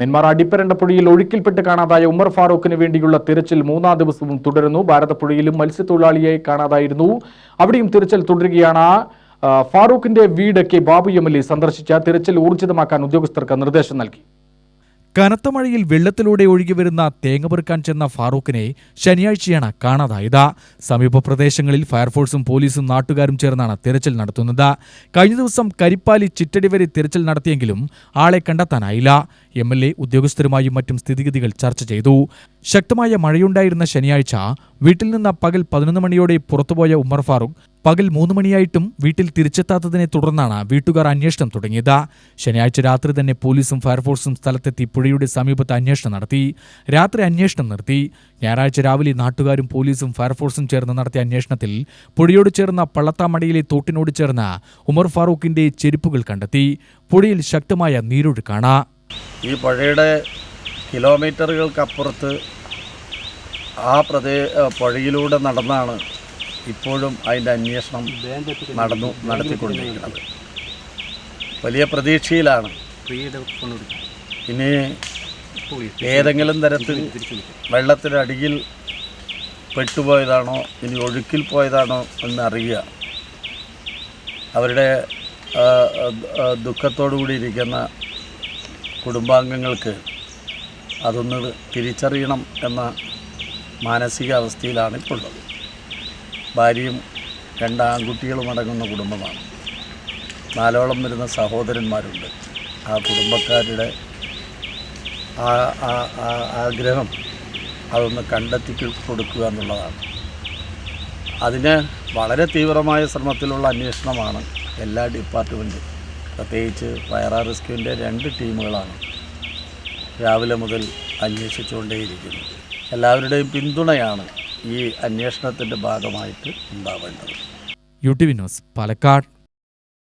നെന്മാർ അടിപ്പരണ്ടപ്പുഴയിൽ ഒഴുക്കിൽപ്പെട്ട് കാണാതായ ഉമർ ഫാറൂഖിന് വേണ്ടിയുള്ള തിരച്ചിൽ മൂന്നാം ദിവസവും തുടരുന്നു. ഭാരതപ്പുഴയിലും മത്സ്യത്തൊഴിലാളിയെ കാണാതായിരുന്നു. അവിടെയും തിരച്ചിൽ തുടരുകയാണ്. ഫാറൂഖിന്റെ വീട് K Babu M L A സന്ദർശിച്ച തിരച്ചിൽ ഊർജിതമാക്കാൻ ഉദ്യോഗസ്ഥർക്ക് നിർദ്ദേശം നൽകി. കനത്ത മഴയിൽ വെള്ളത്തിലൂടെ ഒഴുകി വരുന്ന തേങ്ങ പെറുക്കാൻ ചെന്ന ഫാറൂഖിനെ ശനിയാഴ്ചയാണ് കാണാതായത്. സമീപ പ്രദേശങ്ങളിൽ ഫയർഫോഴ്സും പോലീസും നാട്ടുകാരും ചേർന്നാണ് തിരച്ചിൽ നടത്തുന്നത്. കഴിഞ്ഞ ദിവസം കരിപ്പാലി ചിറ്റടി വരെ തിരച്ചിൽ നടത്തിയെങ്കിലും ആളെ കണ്ടെത്താനായില്ല. എം എൽ എ ഉദ്യോഗസ്ഥരുമായും മറ്റും സ്ഥിതിഗതികൾ ചർച്ച ചെയ്തു. ശക്തമായ മഴയുണ്ടായിരുന്ന ശനിയാഴ്ച വീട്ടിൽ നിന്ന് പകൽ പതിനൊന്ന് മണിയോടെ പുറത്തുപോയ ഉമർ ഫാറൂഖ് പകൽ മൂന്ന് മണിയായിട്ടും വീട്ടിൽ തിരിച്ചെത്താത്തതിനെ തുടർന്നാണ് വീട്ടുകാർ അന്വേഷണം തുടങ്ങിയത്. ശനിയാഴ്ച രാത്രി തന്നെ പോലീസും ഫയർഫോഴ്സും സ്ഥലത്തെത്തി പുഴയുടെ സമീപത്ത് അന്വേഷണം നടത്തി. രാത്രി അന്വേഷണം നിർത്തി. ഞായറാഴ്ച രാവിലെ നാട്ടുകാരും പോലീസും ഫയർഫോഴ്സും ചേർന്ന് നടത്തിയ അന്വേഷണത്തിൽ പുഴയോട് ചേർന്ന പള്ളത്താമടിയിലെ തോട്ടിനോട് ചേർന്ന ഉമർ ഫാറൂഖിന്റെ ചെരുപ്പുകൾ കണ്ടെത്തി. പുഴയിൽ ശക്തമായ നീരൊഴുക്കാണ്. ഈ പുഴയുടെ കിലോമീറ്ററുകൾക്കപ്പുറത്ത് ആ പ്രദേ പുഴയിലൂടെ നടന്നാണ് ഇപ്പോഴും അതിന്റെ അന്വേഷണം നടന്നു നടത്തിക്കൊണ്ടിരിക്കുന്നത്. വലിയ പ്രതീക്ഷയിലാണ്. ഇനി ഏതെങ്കിലും തരത്തിൽ വെള്ളത്തിനടിയിൽ പെട്ടുപോയതാണോ ഇനി ഒഴുക്കിൽ പോയതാണോ എന്നറിയുക. അവരുടെ ദുഃഖത്തോടു കൂടി ഇരിക്കുന്ന കുടുംബാംഗങ്ങൾക്ക് അതൊന്ന് തിരിച്ചറിയണം എന്ന മാനസികാവസ്ഥയിലാണ് ഇപ്പോൾ ഉള്ളത് ഭാര്യയും രണ്ട് ആൺകുട്ടികളും അടങ്ങുന്ന കുടുംബമാണ്. നാലോളം വരുന്ന സഹോദരന്മാരുണ്ട്. ആ കുടുംബക്കാരുടെ ആ ആഗ്രഹം അതൊന്ന് കണ്ടെത്തി കൊടുക്കുക എന്നുള്ളതാണ്. അതിന് വളരെ തീവ്രമായ ശ്രമത്തിലുള്ള അന്വേഷണമാണ് എല്ലാ ഡിപ്പാർട്ട്മെന്റും പ്രത്യേകിച്ച് ഫയർ റെസ്ക്യൂവിന്റെ രണ്ട് ടീമുകളാണ് രാവിലെ മുതൽ അന്വേഷിച്ചുകൊണ്ടേയിരിക്കുന്നത്. എല്ലാവരുടെയും പിന്തുണയാണ് ഈ അന്വേഷണത്തിന്റെ ഭാഗമായിട്ട് ഉണ്ടാവേണ്ടത്. U T V news Palakkad.